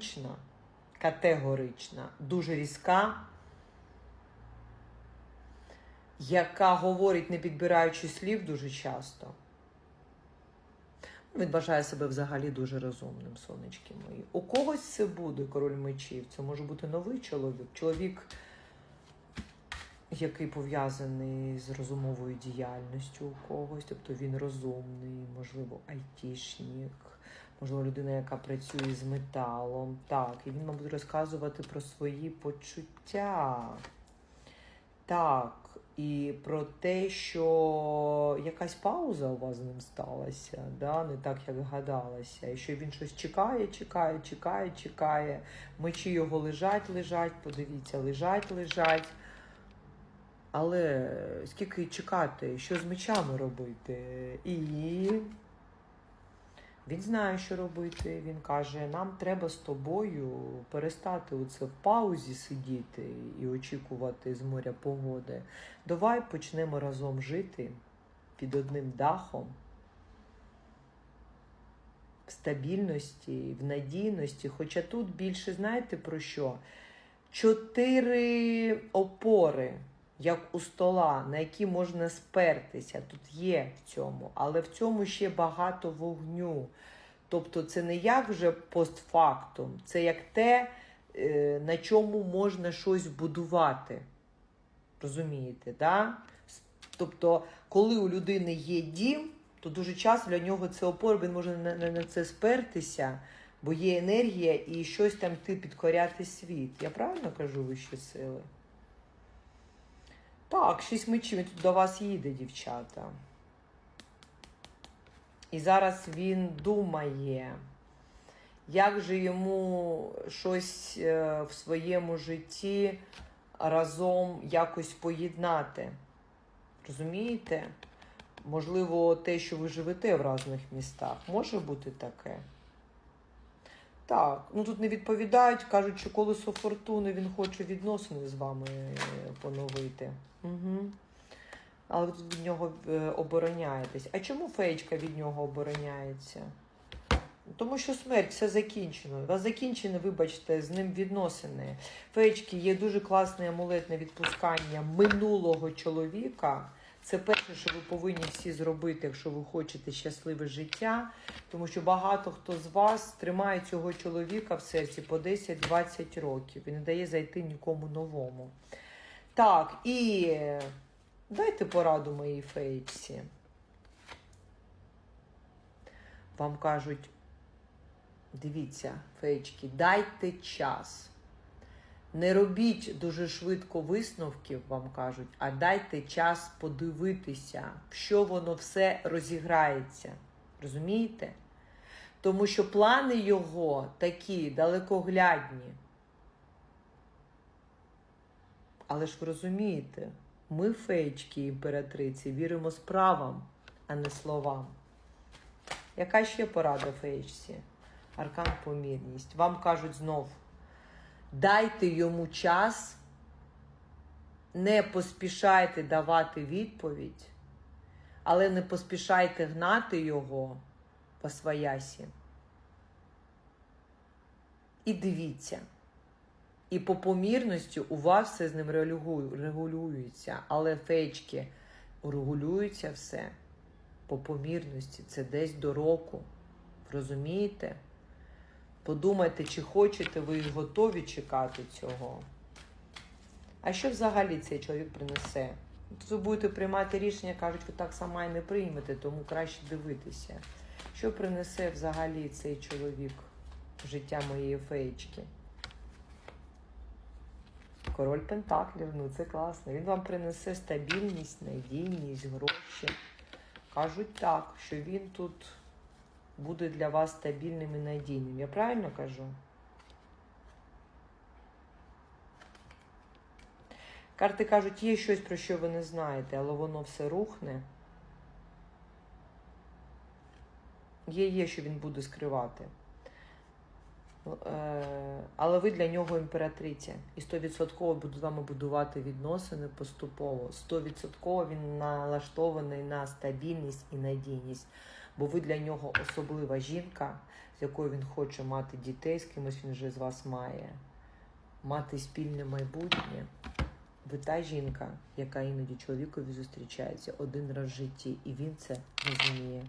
категорична, категорична, дуже різка, яка говорить, не підбираючи слів дуже часто. Він вважає себе взагалі дуже розумним, сонечки мої. У когось це буде король мечів. Це може бути новий чоловік. Чоловік, який пов'язаний з розумовою діяльністю у когось, тобто він розумний, можливо, айтішник, можливо, людина, яка працює з металом. Так, і він, мабуть, розказувати про свої почуття. Так, і про те, що якась пауза у вас з ним сталася, да? не так, як гадалося. І що він щось чекає, чекає, чекає, чекає. Мечі його лежать, лежать, подивіться, лежать, лежать. Але скільки чекати, що з мечами робити? І він знає, що робити. Він каже: нам треба з тобою перестати оце в паузі сидіти і очікувати з моря погоди. Давай почнемо разом жити під одним дахом. В стабільності, в надійності. Хоча тут більше знаєте про що? Чотири опори, як у стола, на які можна спертися. Тут є в цьому, але в цьому ще багато вогню. Тобто це не як вже постфактум, це як те, е, на чому можна щось будувати. Розумієте, да? Тобто, коли у людини є дім, то дуже часто для нього це опор, він може на, це спертися, бо є енергія і щось там ти підкоряти світ. Я правильно кажу вищі сили? Так, шість мечів, він тут до вас їде, дівчата. І зараз він думає, як же йому щось е, в своєму житті разом якось поєднати. Розумієте? Можливо, те, що ви живете в різних містах, може бути таке. Так, ну тут не відповідають, кажуть, що колесо фортуни він хоче відносини з вами е, поновити. Угу. Але ви тут від нього е, обороняєтесь. А чому феєчка від нього обороняється? Тому що смерть все закінчено. У вас закінчені, вибачте, з ним відносини. Феєчки є дуже класний амулет на відпускання минулого чоловіка. Це перше, що ви повинні всі зробити, якщо ви хочете щасливе життя. Тому що багато хто з вас тримає цього чоловіка в серці по 10-20 років і не дає зайти нікому новому. Так, і дайте пораду моїй феєчці. Вам кажуть, дивіться, феєчки, дайте час. Не робіть дуже швидко висновків, вам кажуть, а дайте час подивитися, в що воно все розіграється. Розумієте? Тому що плани його такі далекоглядні. Але ж ви розумієте, ми, феєчки імператриці, віримо справам, а не словам. Яка ще порада феєчці? Аркан помірність. Вам кажуть знов. Дайте йому час, не поспішайте давати відповідь, але не поспішайте гнати його по своясі. І дивіться. І по помірності у вас все з ним регулюється, але феєчки регулюється все по помірності. Це десь до року. Розумієте? Подумайте, чи хочете ви і готові чекати цього. А що взагалі цей чоловік принесе? Тут ви будете приймати рішення, кажуть, ви так сама і не приймете, тому краще дивитися. Що принесе взагалі цей чоловік в життя моєї феєчки? Король Пентаклів, ну це класно. Він вам принесе стабільність, надійність, гроші. Кажуть так, що він тут буде для вас стабільним і надійним. Я правильно кажу? Карти кажуть, є щось, про що ви не знаєте, але воно все рухне. Є, є, що він буде скривати. Е, Але ви для нього імператриця. І 100% буде з вами будувати відносини поступово. 100% він налаштований на стабільність і надійність. бо ви для нього особлива жінка, з якою він хоче мати дітей, з кимось він вже з вас має, мати спільне майбутнє. Ви та жінка, яка іноді чоловікові зустрічається один раз в житті, і він це розуміє.